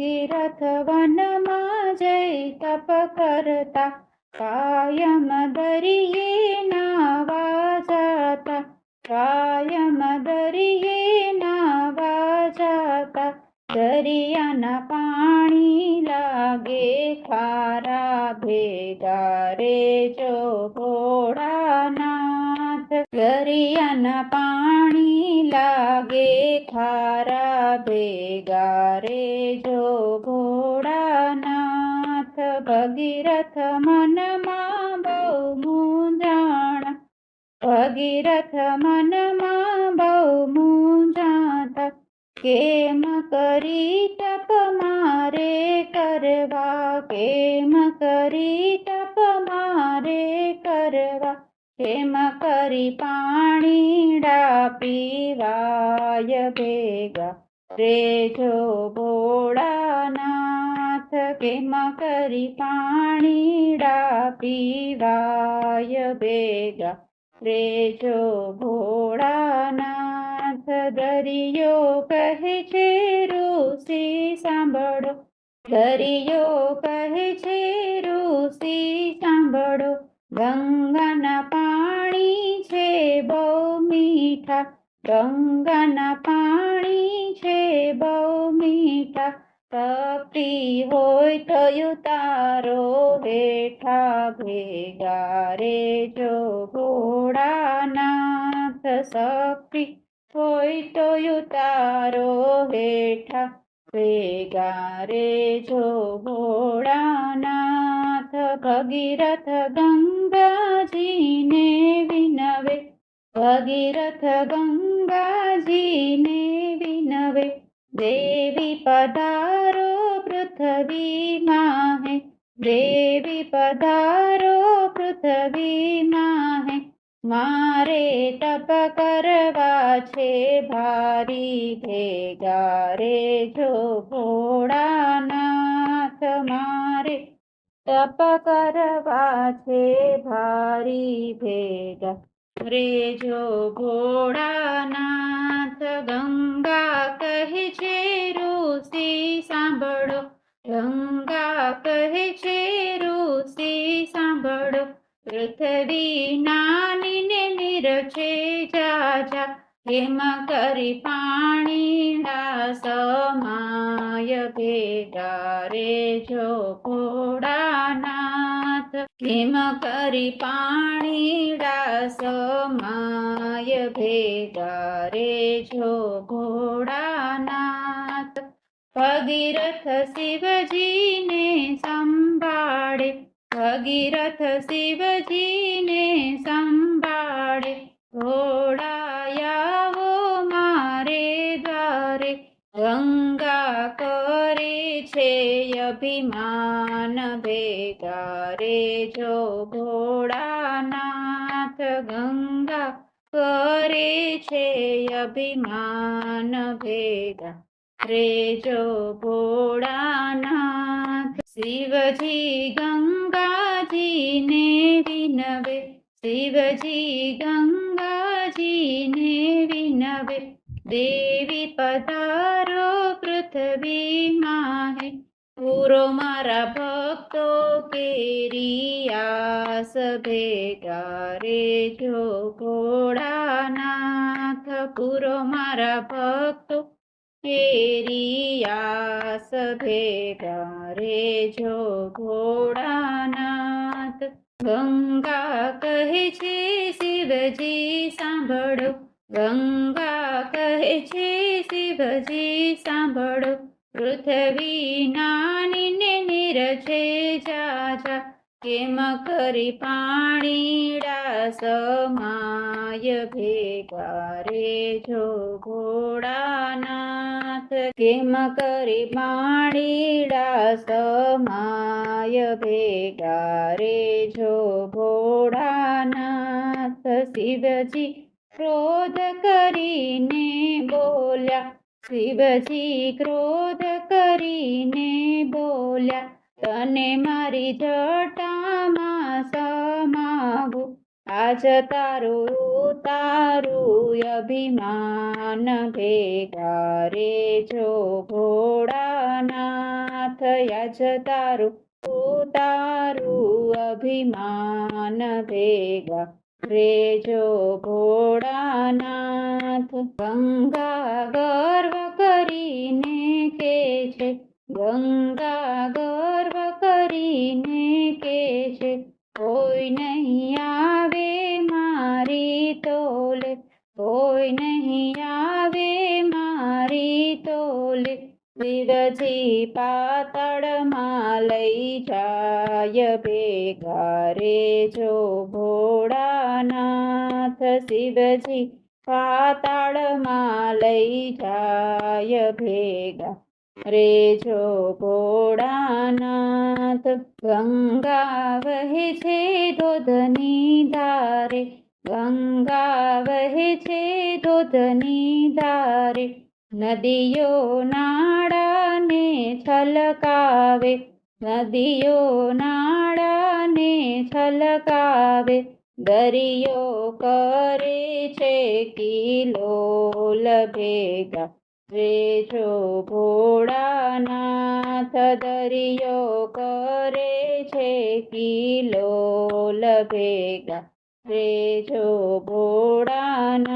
गीरथ one मा ज तपरता कयम कायम दरिये वाजता काय दरिवाजता पाणी लागे खारा भे गे चो भोडानाथ पाणी લાગે ખારા ભેગા રે જો ભોળાનાથ ભગીરથ મનમાં બહુ મૂંઝાણ. ભગીરથ મનમાં બહુ મૂંઝાતા. કેમ કરી તપ મારે કરવા? કેમ કરી તપ મારે કરવા? કેમ કરી પાણીડા પીવાય ભેગા. રે જો ભોળાનાથ કેમ કરી પાણીડા પીવાય ભેગા. રે જો ભોળાનાથ, દરિયો કહે છે, ઋષિ સાંભળો. દરિયો કહે છે, ઋષિ સાંભળો. ગંગાના પાણી છે બહુ મીઠા ગંગાના પાણી છે બહુ મીઠા તપતી હોય તો ઉતારો બેઠા ભેગા રે જો ભોળાનાથ શક્તિ હોય તો ઉતારો હેઠા ભેગા રે જો ભોળાનાથ ભગીરથ ગંગાજીને વિનવે. ભગીરથ ગંગાજીને વિનવે. દેવી પધારો પૃથ્વી માહે. દેવી પધારો પૃથ્વી માહે. મારે તપ કરવા છે ભારી ભેગા રે જો ભોળાનાથ મારે. તપ કરવા છે ભારી ભેગા. રેજો ભોળાનાથ, ગંગા કહે છે ઋષિ, સાંભળો. ગંગા કહે છે ઋષિ, સાંભળો. પૃથ્વી નાની ને નિરછે જાજા. હેમ કરી પાણીના સમાય ભેગા રે જો ભોળાનાથ. હેમ કરી પાણીડા સમાય ભેગા રે જો ભોળાનાથ. ભગીરથ શિવજીને સંભાળે, ભગીરથ શિવજીને સંભાળે ઘોડાયાવો દ્વારે ગંગા કરી છે અભિમાન ભેગા રે જો ભોળાનાથ ગંગા કરી છે અભિમાન ભેગા રે જો ભોળાનાથ. શિવજી ગંગાજીને વિનવે, શિવજી ગંગાજીને વિનવે દેવી પધારો પૃથ્વીમાં હે પૂરો મારા ભક્તો કેરિયાસ ભેગા રે જો ઘોડાનાથ પૂરો મારા ભક્તો કેરિયાસ ભેગા રે જો ઘોડાનાથ ગંગા કહે છે, શિવજી સાંભળો. ગંગા કહે છે, શિવજી સાંભળો. પૃથ્વી નાની ને નિરછે જાજા. કેમ કરી પાણીડા સમાય ભેગા રે જો ઘોડાનાથ કેમ કરી પાણીડા સમાય ભેગા રે જો ઘોડાનાથ શિવજી ક્રોધ કરીને બોલ્યા. શિવજી ક્રોધ કરીને બોલ્યા. તને મારી જટામાં સમાવું. આજ તારું તારું અભિમાન ભેગા રે જો ઘોડાનાથ આજ તારું તારું અભિમાન ભેગા રેજો ભોળાનાથ ગંગા ગર્વ કરીને કે છે ગંગા ગર્વ કરીને કે છે, કોઈ નહીં આવે મારી તોલે, કોઈ નહીં આવે મારી તોલે. શિવજી પાતળમાં લઈ જાય ભેગા રે જો ભોળાનાથ શિવજી પાતાળમાં લઈ જાય ભેગા રે જો ભોળાનાથ ગંગા વહે છે ધોધની ધારે, ગંગા વહે છે ધોધની ધારે નદીઓ નાળાને છલકાવે, નદીઓ નાળાને છલકાવે, દરિયો કરે છે કિલોલ ભેગા રેજો ભોળાનાથ દરિયો કરે છે કિલોલ ભેગા રેજો ભોળાનાથ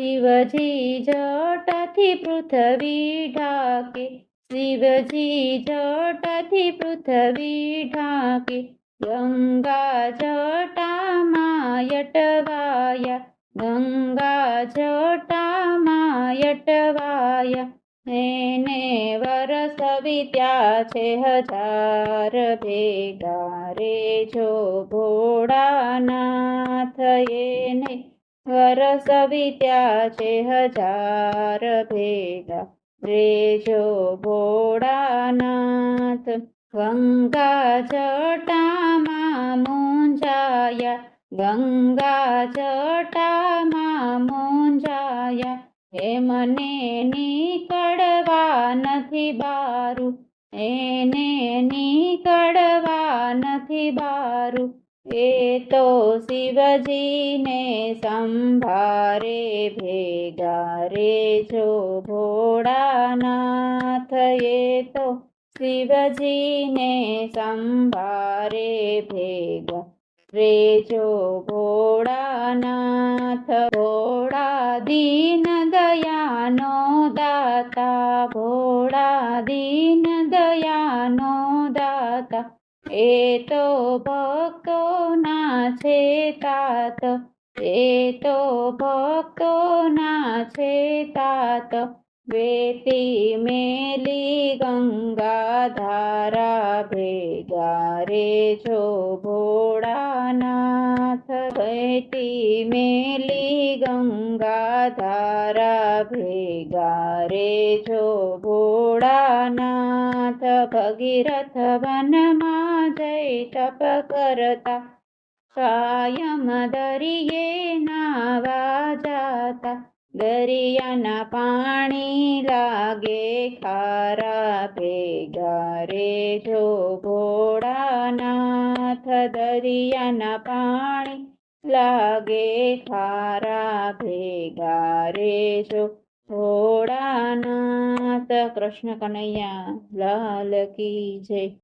શિવજી જટાથી પૃથ્વી ઢાકે, શિવજી જટાથી પૃથ્વી ઢાકે, ગંગા જટામાં યટવાયા, ગંગા જટામાં યટવાયા, એને વરસ વિત્યા છે હજાર ભેગા રે, જો ભોળાનાથ એને વરસ વિત્યા છે હજાર ભેગા. રેજો ભોળાનાથ ગંગા જટામાં મૂંઝાયા. ગંગા જટામાં મૂંઝાયા. એ મને નીકળવા નથી બારું. એને નીકળવા નથી બારું. એ તો શિવજીને સંભારે ભેગા રે જો ભોળાનાથ, એ તો શિવજીને સંભારે ભેગા રે જો ભોળાનાથ ભોળા દીન દયાનો દાતા ભોળા દીન એ તો ભક્તોના છે તાત, એ તો ભક્તોના છે તાત. વેતી મેલી ગંગા ધારા ભેગા રે જો ભોળાનાથ. વેતી મેલી ગંગા ધારા ભેગા રે જો ભોળાનાથ ભગીરથ વનમાં જઈ તપ કરતા કાયમ દરિયે નાવા જાતા દરિયાના પાણી લાગે ખારા ભેગા રે જો ભોળાનાથ દરિયાના પાણી લાગે ખારા ભેગા રે જો ભોળાનાથ કૃષ્ણ કનૈયા લાલ કી જય.